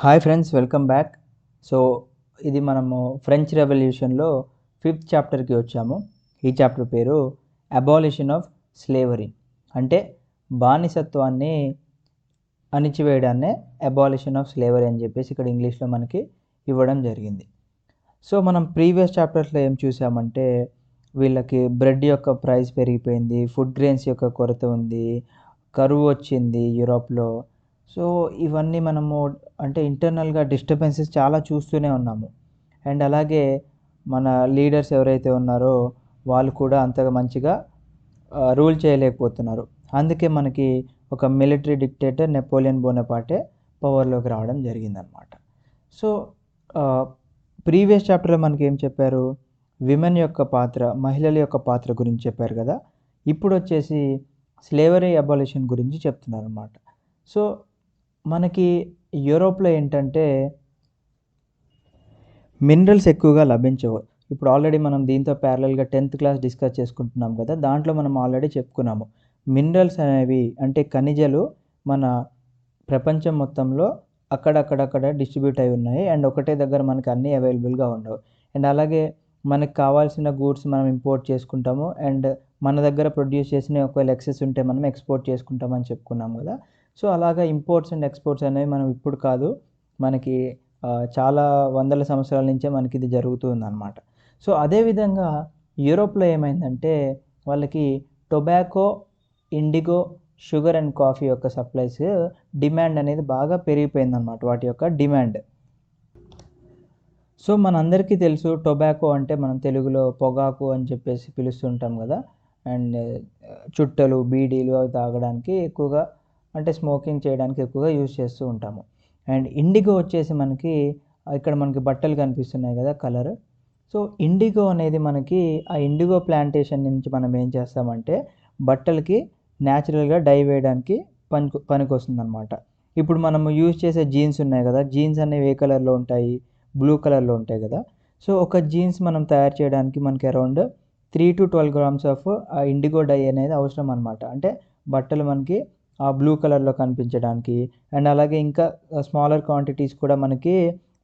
Hi friends welcome back so ఇది మనము French రెవల్యూషన్లో fifth చాప్టర్కి వచ్చాము. ఈ చాప్టర్ పేరు అబాలిషన్ ఆఫ్ స్లేవరీ అంటే బానిసత్వాన్ని అణిచివేయడాన్నే అబాలిషన్ ఆఫ్ స్లేవరీ అని చెప్పేసి ఇక్కడ ఇంగ్లీష్లో మనకి ఇవ్వడం జరిగింది. సో మనం ప్రీవియస్ చాప్టర్స్లో ఏం చూసామంటే వీళ్ళకి బ్రెడ్ యొక్క ప్రైస్ పెరిగిపోయింది ఫుడ్ గ్రెయిన్స్ యొక్క కొరత ఉంది కరువు వచ్చింది యూరోప్లో సో ఇవన్నీ మనము అంటే ఇంటర్నల్గా డిస్టర్బెన్సెస్ చాలా చూస్తూనే ఉన్నాము. అండ్ అలాగే మన లీడర్స్ ఎవరైతే ఉన్నారో వాళ్ళు కూడా అంతగా మంచిగా రూల్ చేయలేకపోతున్నారు. అందుకే మనకి ఒక మిలిటరీ డిక్టేటర్ నెపోలియన్ బోనపాటే పవర్లోకి రావడం జరిగిందనమాట సో ప్రీవియస్ చాప్టర్లో మనకి ఏం చెప్పారు? విమెన్ యొక్క పాత్ర మహిళల యొక్క పాత్ర గురించి చెప్పారు కదా? ఇప్పుడు వచ్చేసి స్లేవరీ అబాలిషన్ గురించి చెప్తున్నారు అనమాట సో మనకి యూరోప్లో ఏంటంటే మినరల్స్ ఎక్కువగా లభించవు. ఇప్పుడు ఆల్రెడీ మనం దీంతో ప్యారలల్గా టెన్త్ క్లాస్ డిస్కస్ చేసుకుంటున్నాం కదా దాంట్లో మనం ఆల్రెడీ చెప్పుకున్నాము. మినరల్స్ అనేవి అంటే ఖనిజాలు మన ప్రపంచం మొత్తంలో అక్కడక్కడక్కడ డిస్ట్రిబ్యూట్ అయి ఉన్నాయి. అండ్ ఒకటే దగ్గర మనకి అన్నీ అవైలబుల్గా ఉండవు. అండ్ అలాగే మనకు కావాల్సిన గూడ్స్ మనం ఇంపోర్ట్ చేసుకుంటాము. అండ్ మన దగ్గర ప్రొడ్యూస్ చేసిన ఒకవేళ ఎక్సెస్ ఉంటే మనం ఎక్స్పోర్ట్ చేసుకుంటామని చెప్పుకున్నాం కదా. సో అలాగా ఇంపోర్ట్స్ అండ్ ఎక్స్పోర్ట్స్ అనేవి మనం ఇప్పుడు కాదు మనకి చాలా వందల సంవత్సరాల నుంచే మనకి ఇది జరుగుతుందన్నమాట. సో అదేవిధంగా యూరోప్లో ఏమైందంటే వాళ్ళకి tobacco indigo sugar and coffee యొక్క సప్లైస్ డిమాండ్ అనేది బాగా పెరిగిపోయిందన్నమాట వాటి యొక్క డిమాండ్ సో మనందరికీ తెలుసు టొబాకో అంటే మనం తెలుగులో పొగాకు అని చెప్పేసి పిలుస్తుంటాం కదా అండ్ చుట్టలు బీడీలు అవి తాగడానికి ఎక్కువగా అంటే స్మోకింగ్ చేయడానికి ఎక్కువగా యూజ్ చేస్తూ ఉంటాము. అండ్ ఇండిగో వచ్చేసి మనకి ఇక్కడ మనకి బట్టలు కనిపిస్తున్నాయి కదా కలర్. సో ఇండిగో అనేది మనకి ఆ ఇండిగో ప్లాంటేషన్ నుంచి మనం ఏం చేస్తామంటే బట్టలకి న్యాచురల్గా డై వేయడానికి పనికి పనికి వస్తుంది అనమాట ఇప్పుడు మనము యూజ్ చేసే జీన్స్ ఉన్నాయి కదా జీన్స్ అనేవి ఏ కలర్లో ఉంటాయి? బ్లూ కలర్లో ఉంటాయి కదా. సో ఒక జీన్స్ మనం తయారు చేయడానికి మనకి around three to twelve grams of ఆ ఇండిగో డై అనేది అవసరం అనమాట అంటే బట్టలు మనకి బ్లూ కలర్లో కనిపించడానికి. అండ్ అలాగే ఇంకా స్మాలర్ క్వాంటిటీస్ కూడా మనకి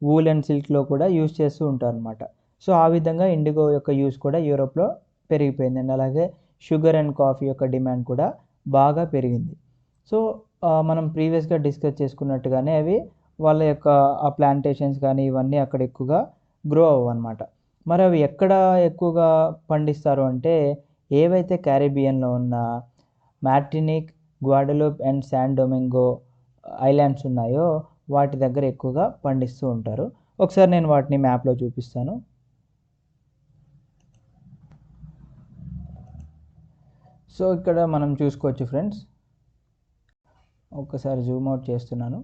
వూల్ అండ్ సిల్క్లో కూడా యూస్ చేస్తూ ఉంటారు అనమాట సో ఆ విధంగా ఇండిగో యొక్క యూస్ కూడా యూరోప్లో పెరిగిపోయింది. అండ్ అలాగే షుగర్ అండ్ కాఫీ యొక్క డిమాండ్ కూడా బాగా పెరిగింది. సో మనం ప్రీవియస్గా డిస్కస్ చేసుకున్నట్టుగానే అవి వాళ్ళ యొక్క ఆ ప్లాంటేషన్స్ కానీ ఇవన్నీ అక్కడ ఎక్కువగా గ్రో అవ్వన్నమాట మరి అవి ఎక్కడ ఎక్కువగా పండిస్తారు అంటే ఏవైతే క్యారిబియన్లో ఉన్న Martinique Guadeloupe and San Domingo islands ఉన్నాయో వాటి దగ్గర ఎక్కువగా పండిస్తూ ఉంటారు. ఒకసారి నేను వాటిని మ్యాప్లో చూపిస్తాను. సో ఇక్కడ మనం చూసుకోవచ్చు ఫ్రెండ్స్. ఒకసారి జూమ్ అవుట్ చేస్తున్నాను.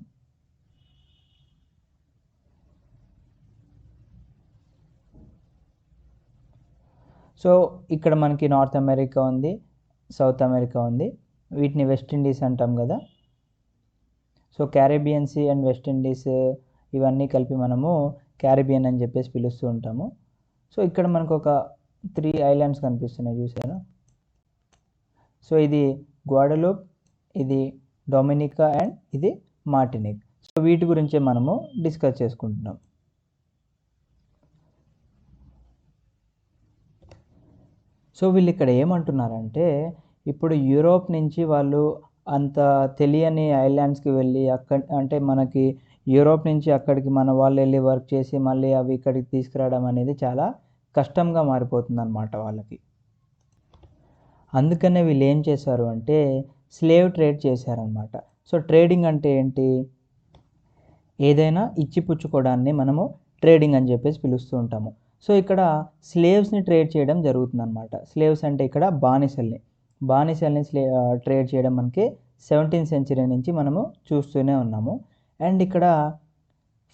సో ఇక్కడ మనకి నార్త్ అమెరికా ఉంది సౌత్ అమెరికా ఉంది. వీటిని వెస్టిండీస్ అంటాం కదా. So Caribbean sea and West Indies ఇవన్నీ కలిపి మనము క్యారిబియన్ అని చెప్పేసి పిలుస్తూ ఉంటాము. సో ఇక్కడ మనకు ఒక త్రీ ఐలాండ్స్ కనిపిస్తున్నాయి చూసారా సో ఇది గ్వాడలూప్ ఇది డొమినికా అండ్ ఇది మార్టినిక్. సో వీటి గురించే మనము డిస్కస్ చేసుకుంటున్నాం. సో వీళ్ళు ఇక్కడ ఏమంటున్నారంటే ఇప్పుడు యూరోప్ నుంచి వాళ్ళు అంత తెలియని ఐలాండ్స్కి వెళ్ళి అక్కడ అంటే మనకి యూరోప్ నుంచి అక్కడికి మన వాళ్ళు వెళ్ళి వర్క్ చేసి మళ్ళీ అవి ఇక్కడికి తీసుకురావడం అనేది చాలా కష్టంగా మారిపోతుంది అన్నమాట వాళ్ళకి. అందుకనే వీళ్ళు ఏం చేశారు అంటే స్లేవ్ ట్రేడ్ చేశారనమాట సో ట్రేడింగ్ అంటే ఏంటి? ఏదైనా ఇచ్చిపుచ్చుకోవడాన్ని మనము ట్రేడింగ్ అని చెప్పేసి పిలుస్తూ ఉంటాము. సో ఇక్కడ స్లేవ్స్ని ట్రేడ్ చేయడం జరుగుతుంది అనమాట స్లేవ్స్ అంటే ఇక్కడ బానిసల్ని. బానిసల్ని స్లే ట్రేడ్ చేయడం మనకి సెవెంటీన్ సెంచరీ నుంచి మనము చూస్తూనే ఉన్నాము. అండ్ ఇక్కడ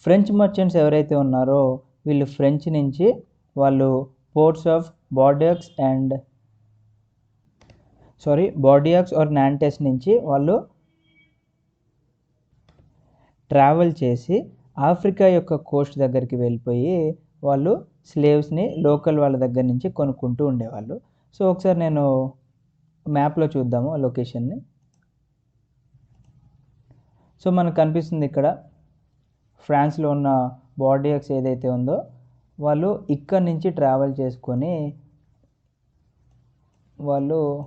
ఫ్రెంచ్ మర్చెంట్స్ ఎవరైతే ఉన్నారో వీళ్ళు ఫ్రెంచ్ నుంచి వాళ్ళు ports of Bordeaux and sorry Bordeaux or Nantes నుంచి వాళ్ళు ట్రావెల్ చేసి ఆఫ్రికా యొక్క కోస్ట్ దగ్గరికి వెళ్ళిపోయి వాళ్ళు స్లేవ్స్ని లోకల్ వాళ్ళ దగ్గర నుంచి కొనుక్కుంటూ ఉండేవాళ్ళు. సో ఒకసారి నేను మ్యాప్లో చూద్దాము ఆ లొకేషన్ని. సో మనకు కనిపిస్తుంది ఇక్కడ ఫ్రాన్స్లో ఉన్న బార్డియక్స్ ఏదైతే ఉందో వాళ్ళు ఇక్కడ నుంచి ట్రావెల్ చేసుకొని వాళ్ళు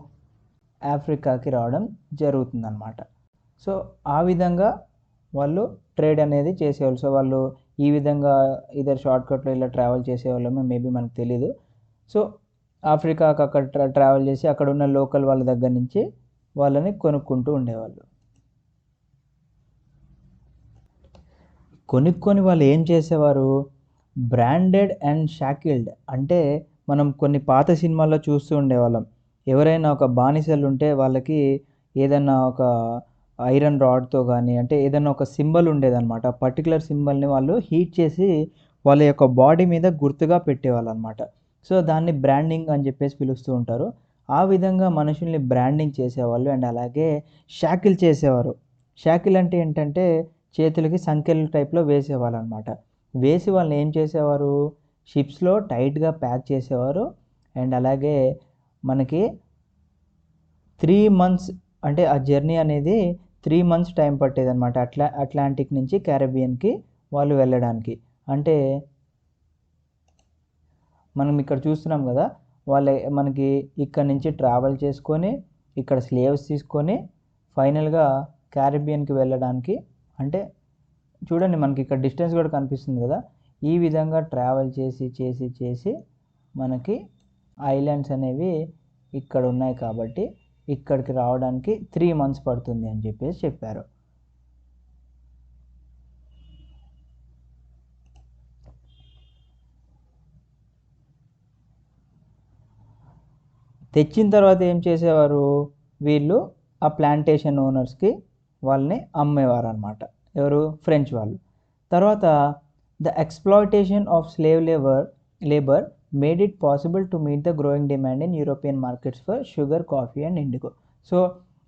ఆఫ్రికాకి రావడం జరుగుతుందన్నమాట. సో ఆ విధంగా వాళ్ళు ట్రేడ్ అనేది చేసేవాళ్ళు. సో వాళ్ళు ఈ విధంగా ఇద్దరు షార్ట్కట్లో ఇలా ట్రావెల్ చేసేవాళ్ళమో మేబీ మనకు తెలీదు. సో ఆఫ్రికాకి అక్కడ ట్రా ట్రావెల్ చేసి అక్కడ ఉన్న లోకల్ వాళ్ళ దగ్గర నుంచి వాళ్ళని కొనుక్కుంటూ ఉండేవాళ్ళు. కొనుక్కొని వాళ్ళు ఏం చేసేవారు? బ్రాండెడ్ అండ్ షాకిల్డ్ అంటే మనం కొన్ని పాత సినిమాల్లో చూస్తూ ఉండేవాళ్ళం. ఎవరైనా ఒక బానిసలు ఉంటే వాళ్ళకి ఏదైనా ఒక ఐరన్ రాడ్తో కానీ అంటే ఏదైనా ఒక సింబల్ ఉండేదన్నమాట. పర్టికులర్ సింబల్ని వాళ్ళు హీట్ చేసి వాళ్ళ యొక్క బాడీ మీద గుర్తుగా పెట్టేవాళ్ళు అనమాట సో దాన్ని బ్రాండింగ్ అని చెప్పేసి పిలుస్తూ ఉంటారు. ఆ విధంగా మనుషుల్ని బ్రాండింగ్ చేసేవాళ్ళు అండ్ అలాగే షాకిల్ చేసేవారు. షాకిల్ అంటే ఏంటంటే చేతులకి సంఖ్యల టైప్లో వేసేవాళ్ళు అనమాట వేసి వాళ్ళని ఏం చేసేవారు? షిప్స్లో టైట్గా ప్యాక్ చేసేవారు. అండ్ అలాగే మనకి త్రీ మంత్స్ అంటే ఆ జర్నీ అనేది త్రీ మంత్స్ టైం పట్టేది అనమాట అట్లా అట్లాంటిక్ నుంచి క్యారబియన్కి వాళ్ళు వెళ్ళడానికి. అంటే మనం ఇక్కడ చూస్తున్నాం కదా వాళ్ళ మనకి ఇక్కడ నుంచి ట్రావెల్ చేసుకొని ఇక్కడ స్లేవ్స్ తీసుకొని ఫైనల్గా క్యారిబియన్కి వెళ్ళడానికి అంటే చూడండి మనకి ఇక్కడ డిస్టెన్స్ కూడా కనిపిస్తుంది కదా ఈ విధంగా ట్రావెల్ చేసి చేసి చేసి మనకి ఐలాండ్స్ అనేవి ఇక్కడ ఉన్నాయి కాబట్టి ఇక్కడికి రావడానికి త్రీ మంత్స్ పడుతుంది అని చెప్పేసి చెప్పారు. తెచ్చిన తర్వాత ఏం చేసేవారు? వీళ్ళు ఆ ప్లాంటేషన్ ఓనర్స్కి వాళ్ళని అమ్మేవారు అనమాట ఎవరు? ఫ్రెంచ్ వాళ్ళు. తర్వాత the exploitation of slave labour labour made it possible to meet the growing demand in European markets for sugar coffee and indigo so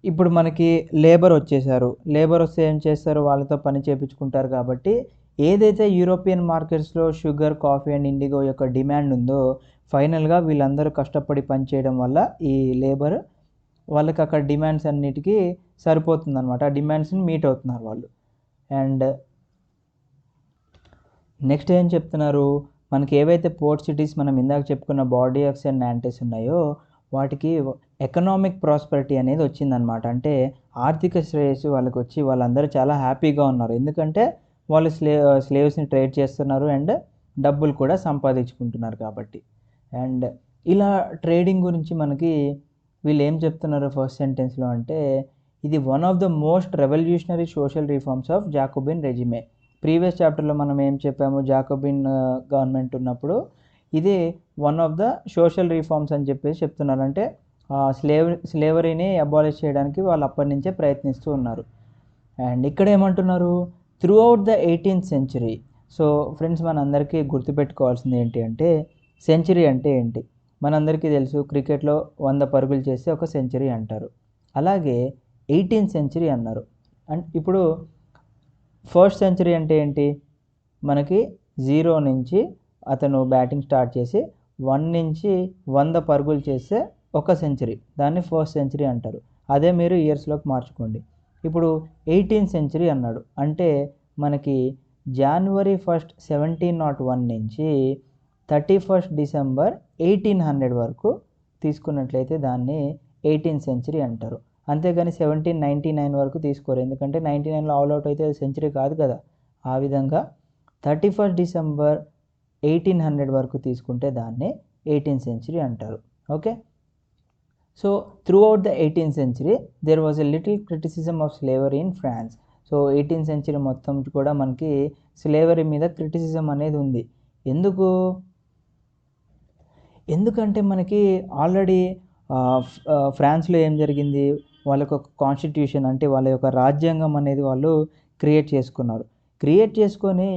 ఇప్పుడు మనకి లేబర్ వచ్చేసారు. లేబర్ వస్తే ఏం చేస్తారు? వాళ్ళతో పని చేయించుకుంటారు కాబట్టి ఏదైతే యూరోపియన్ మార్కెట్స్లో షుగర్ కాఫీ అండ్ ఇండిగో యొక్క డిమాండ్ ఉందో ఫైనల్గా వీళ్ళందరూ కష్టపడి పనిచేయడం వల్ల ఈ లేబర్ వాళ్ళకి అక్కడ డిమాండ్స్ అన్నిటికీ సరిపోతుంది అనమాట ఆ డిమాండ్స్ని మీట్ అవుతున్నారు వాళ్ళు. అండ్ నెక్స్ట్ ఏం చెప్తున్నారు? మనకి ఏవైతే పోర్ట్ సిటీస్ మనం ఇందాక చెప్పుకున్న బాడీఎక్స్ అండ్ యాంటీస్ ఉన్నాయో వాటికి ఎకనామిక్ ప్రాస్పరిటీ అనేది వచ్చిందనమాట అంటే ఆర్థిక శ్రేయస్సు వాళ్ళకి వచ్చి వాళ్ళందరూ చాలా హ్యాపీగా ఉన్నారు. ఎందుకంటే వాళ్ళు స్లే స్లేవ్స్ని ట్రేడ్ చేస్తున్నారు అండ్ డబ్బులు కూడా సంపాదించుకుంటున్నారు కాబట్టి. అండ్ ఇలా ట్రేడింగ్ గురించి మనకి వీళ్ళు ఏం చెప్తున్నారు ఫస్ట్ సెంటెన్స్లో అంటే ఇది one of the most revolutionary social reforms of Jacobin regime previous చాప్టర్లో మనం ఏం చెప్పాము? జాకోబిన్ గవర్నమెంట్ ఉన్నప్పుడు ఇది one of the social reforms అని చెప్పేసి చెప్తున్నారు. అంటే స్లేవ్ స్లేవరీని అబాలిష్ చేయడానికి వాళ్ళు అప్పటి నుంచే ప్రయత్నిస్తూ ఉన్నారు. అండ్ ఇక్కడ ఏమంటున్నారు? Throughout the eighteenth century so friends మనందరికీ గుర్తుపెట్టుకోవాల్సింది ఏంటి అంటే సెంచరీ అంటే ఏంటి? మనందరికీ తెలుసు క్రికెట్లో వంద పరుగులు చేస్తే ఒక సెంచరీ అంటారు. అలాగే ఎయిటీన్త్ సెంచరీ అన్నారు. అండ్ ఇప్పుడు ఫస్ట్ సెంచరీ అంటే ఏంటి? మనకి జీరో నుంచి అతను బ్యాటింగ్ స్టార్ట్ చేసి వన్ నుంచి వంద పరుగులు చేస్తే ఒక సెంచరీ దాన్ని ఫస్ట్ సెంచరీ అంటారు. అదే మీరు ఇయర్స్లోకి మార్చుకోండి. ఇప్పుడు ఎయిటీన్త్ సెంచరీ అన్నాడు. అంటే మనకి January first seventeen nought one నుంచి thirty first December eighteen hundred వరకు తీసుకున్నట్లయితే దాన్ని ఎయిటీన్త్ సెంచరీ అంటారు. అంతేగాని సెవెంటీన్ నైంటీ నైన్ వరకు తీసుకోరు. ఎందుకంటే నైంటీ నైన్లో ఆల్ అవుట్ అయితే సెంచరీ కాదు కదా. ఆ విధంగా thirty first December eighteen hundred వరకు తీసుకుంటే దాన్ని ఎయిటీన్త్ సెంచరీ అంటారు. Okay? So throughout the eighteenth century there was a little criticism of slavery in France so eighteenth century మొత్తం కూడా మనకి స్లేవరీ మీద క్రిటిసిజం అనేది ఉంది. ఎందుకు? ఎందుకంటే మనకి ఆల్రెడీ ఫ్రాన్స్లో ఏం జరిగింది? వాళ్ళకు ఒక కాన్స్టిట్యూషన్ అంటే వాళ్ళ యొక్క రాజ్యాంగం అనేది వాళ్ళు క్రియేట్ చేసుకున్నారు. క్రియేట్ చేసుకొని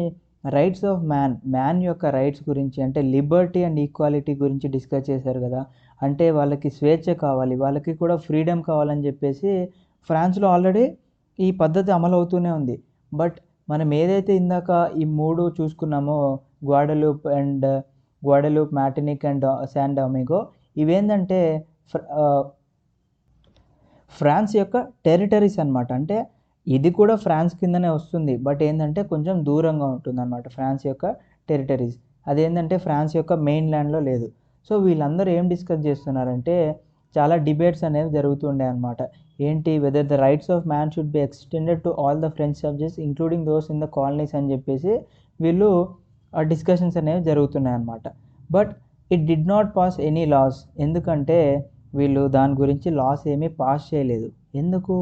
రైట్స్ ఆఫ్ మ్యాన్ మ్యాన్ యొక్క రైట్స్ గురించి అంటే లిబర్టీ అండ్ ఈక్వాలిటీ గురించి డిస్కస్ చేశారు కదా. అంటే వాళ్ళకి స్వేచ్ఛ కావాలి వాళ్ళకి కూడా ఫ్రీడమ్ కావాలని చెప్పేసి ఫ్రాన్స్లో ఆల్రెడీ ఈ పద్ధతి అమలు అవుతూనే ఉంది. బట్ మనం ఏదైతే ఇందాక ఈ మూడు చూసుకున్నామో Guadeloupe and Guadeloupe Martinique and San Domingo ఇవేంటంటే ఫ్రాన్స్ యొక్క టెరిటరీస్ అనమాట అంటే ఇది కూడా ఫ్రాన్స్ కిందనే వస్తుంది. బట్ ఏంటంటే కొంచెం దూరంగా ఉంటుంది అనమాట ఫ్రాన్స్ యొక్క టెరిటరీస్. అదేంటంటే ఫ్రాన్స్ యొక్క మెయిన్ ల్యాండ్లో లేదు. సో వీళ్ళందరూ ఏం డిస్కస్ చేస్తున్నారంటే చాలా డిబేట్స్ అనేవి జరుగుతుండే అనమాట ఏంటి? Whether the rights of man should be extended to all the French subjects including those in the colonies అని చెప్పేసి వీళ్ళు ఆ డిస్కషన్స్ అనేవి జరుగుతున్నాయి అనమాట but it did not pass any laws ఎందుకంటే వీళ్ళు దాని గురించి లాస్ ఏమీ పాస్ చేయలేదు. ఎందుకు?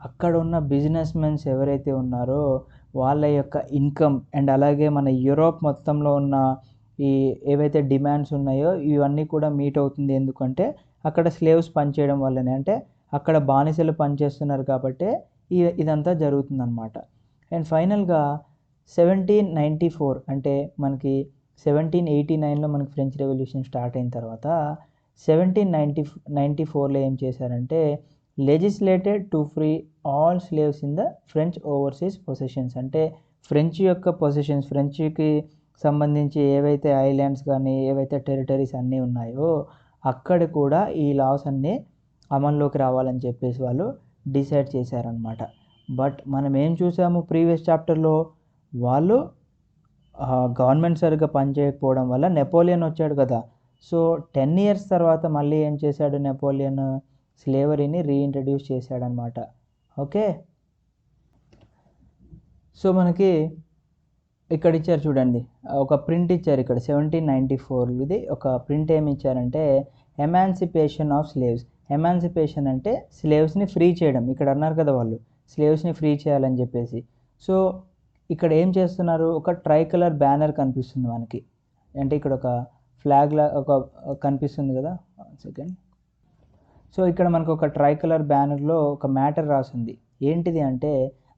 అక్కడ ఉన్న బిజినెస్ మెన్స్ ఎవరైతే ఉన్నారో వాళ్ళ యొక్క ఇన్కమ్ అండ్ అలాగే మన యూరోప్ మొత్తంలో ఉన్న ఈ ఏవైతే డిమాండ్స్ ఉన్నాయో ఇవన్నీ కూడా మీట్ అవుతుంది. ఎందుకంటే అక్కడ స్లేవ్స్ పనిచేయడం వల్లనే అంటే అక్కడ బానిసలు పనిచేస్తున్నారు కాబట్టి ఇ ఇదంతా జరుగుతుందన్నమాట. అండ్ ఫైనల్గా సెవెంటీన్ నైంటీ ఫోర్ అంటే మనకి సెవెంటీన్ ఎయిటీ నైన్లో మనకి ఫ్రెంచ్ రెవల్యూషన్ స్టార్ట్ అయిన తర్వాత సెవెంటీన్ నైంటీ నైంటీ ఫోర్లో ఏం చేశారంటే legislated to free all slaves in the French overseas possessions. అంటే ఫ్రెంచ్ యొక్క పొసెషన్స్ ఫ్రెంచ్కి సంబంధించి ఏవైతే ఐలాండ్స్ కానీ ఏవైతే టెరిటరీస్ అన్నీ ఉన్నాయో అక్కడ కూడా ఈ లాస్ అన్నీ అమల్లోకి రావాలని చెప్పేసి వాళ్ళు డిసైడ్ చేశారనమాట బట్ మనం ఏం చూసాము ప్రీవియస్ చాప్టర్లో? వాళ్ళు గవర్నమెంట్ సరిగ్గా పనిచేయకపోవడం వల్ల నెపోలియన్ వచ్చాడు కదా. సో టెన్ ఇయర్స్ తర్వాత మళ్ళీ ఏం చేశాడు నెపోలియన్? స్లేవరీని రీఇంట్రడ్యూస్ చేశాడనమాట ఓకే? సో మనకి ఇక్కడ ఇచ్చారు చూడండి. ఒక ప్రింట్ ఇచ్చారు ఇక్కడ. సెవెంటీన్ నైంటీ ఫోర్ ఇది ఒక ప్రింట్ ఏమి ఇచ్చారంటే ఎమాన్సిపేషన్ ఆఫ్ స్లేవ్స్ ఎమాన్సిపేషన్ అంటే స్లేవ్స్ని ఫ్రీ చేయడం. ఇక్కడ అన్నారు కదా వాళ్ళు. స్లేవ్స్ని ఫ్రీ చేయాలని చెప్పేసి. సో ఇక్కడ ఏం చేస్తున్నారు? ఒక ట్రై కలర్ బ్యానర్ కనిపిస్తుంది మనకి. అంటే ఇక్కడ ఒక ఫ్లాగ్ లా ఒక కనిపిస్తుంది కదా. సెకండ్ సో ఇక్కడ మనకు ఒక ట్రై కలర్ బ్యానర్లో ఒక మ్యాటర్ రాసింది. ఏంటిది అంటే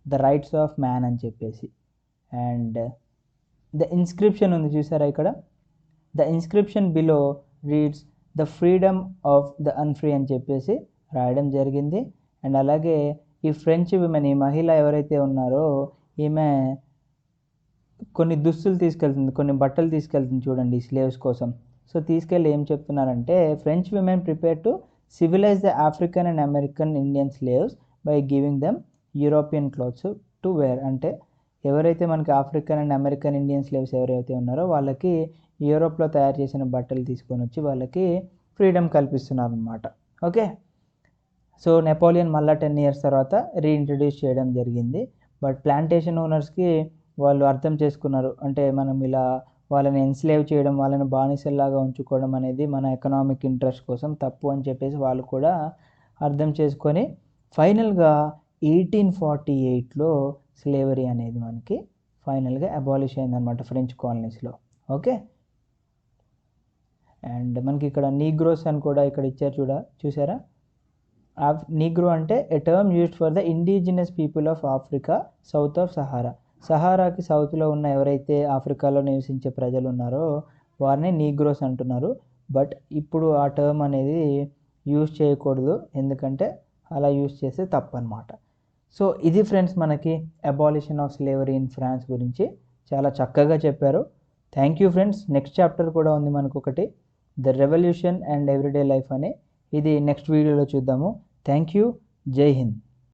ద రైట్స్ ఆఫ్ మ్యాన్ అని చెప్పేసి. అండ్ ద ఇన్స్క్రిప్షన్ ఉంది చూసారా ఇక్కడ? The inscription below reads the freedom of the unfree అని చెప్పేసి రాయడం జరిగింది. అండ్ అలాగే ఈ ఫ్రెంచ్ విమెన్ ఈ మహిళ ఎవరైతే ఉన్నారో ఈమె కొన్ని దుస్తులు తీసుకెళ్తుంది కొన్ని బట్టలు తీసుకెళ్తుంది చూడండి స్లేవ్స్ కోసం. సో తీసుకెళ్ళి ఏం చెప్తున్నారంటే French women prepare to civilise the African and American Indian slaves by giving them European clothes to wear అంటే ఎవరైతే మనకి African and American Indian slaves ఎవరైతే ఉన్నారో వాళ్ళకి యూరోప్లో తయారు చేసిన బట్టలు తీసుకొని వచ్చి వాళ్ళకి ఫ్రీడమ్ కల్పిస్తున్నారు అనమాట ఓకే? సో నెపోలియన్ మళ్ళీ టెన్ ఇయర్స్ తర్వాత రీఇంట్రడ్యూస్ చేయడం జరిగింది. బట్ ప్లాంటేషన్ ఓనర్స్కి వాళ్ళు అర్థం చేసుకున్నారు. అంటే మనం ఇలా వాళ్ళని ఎన్స్లేవ్ చేయడం వాళ్ళని బానిసల్లాగా ఉంచుకోవడం అనేది మన ఎకనామిక్ ఇంట్రెస్ట్ కోసం తప్పు అని చెప్పేసి వాళ్ళు కూడా అర్థం చేసుకొని ఫైనల్గా ఎయిటీన్ ఫార్టీ ఎయిట్లో స్లేవరీ అనేది మనకి ఫైనల్గా అబాలిష్ అయిందనమాట ఫ్రెంచ్ కాలనీస్లో ఓకే అండ్ మనకి ఇక్కడ నీగ్రోస్ అని కూడా ఇక్కడ ఇచ్చారు చూడ చూసారా? నీగ్రో అంటే a term used for the indigenous people of Africa south of Sahara Sahara సౌత్లో ఉన్న ఎవరైతే ఆఫ్రికాలో నివసించే ప్రజలు ఉన్నారో వారిని నీగ్రోస్ అంటున్నారు. బట్ ఇప్పుడు ఆ టర్మ్ అనేది యూజ్ చేయకూడదు. ఎందుకంటే అలా యూజ్ చేస్తే తప్పనమాట సో ఇది ఫ్రెండ్స్ మనకి abolition of slavery in France గురించి చాలా చక్కగా చెప్పారు. Thank you friends. Next chapter కూడా ఉంది మనకు ఒకటి the revolution and everyday life అని. ఇది నెక్స్ట్ వీడియోలో చూద్దాము. Thank you. జై హింద్.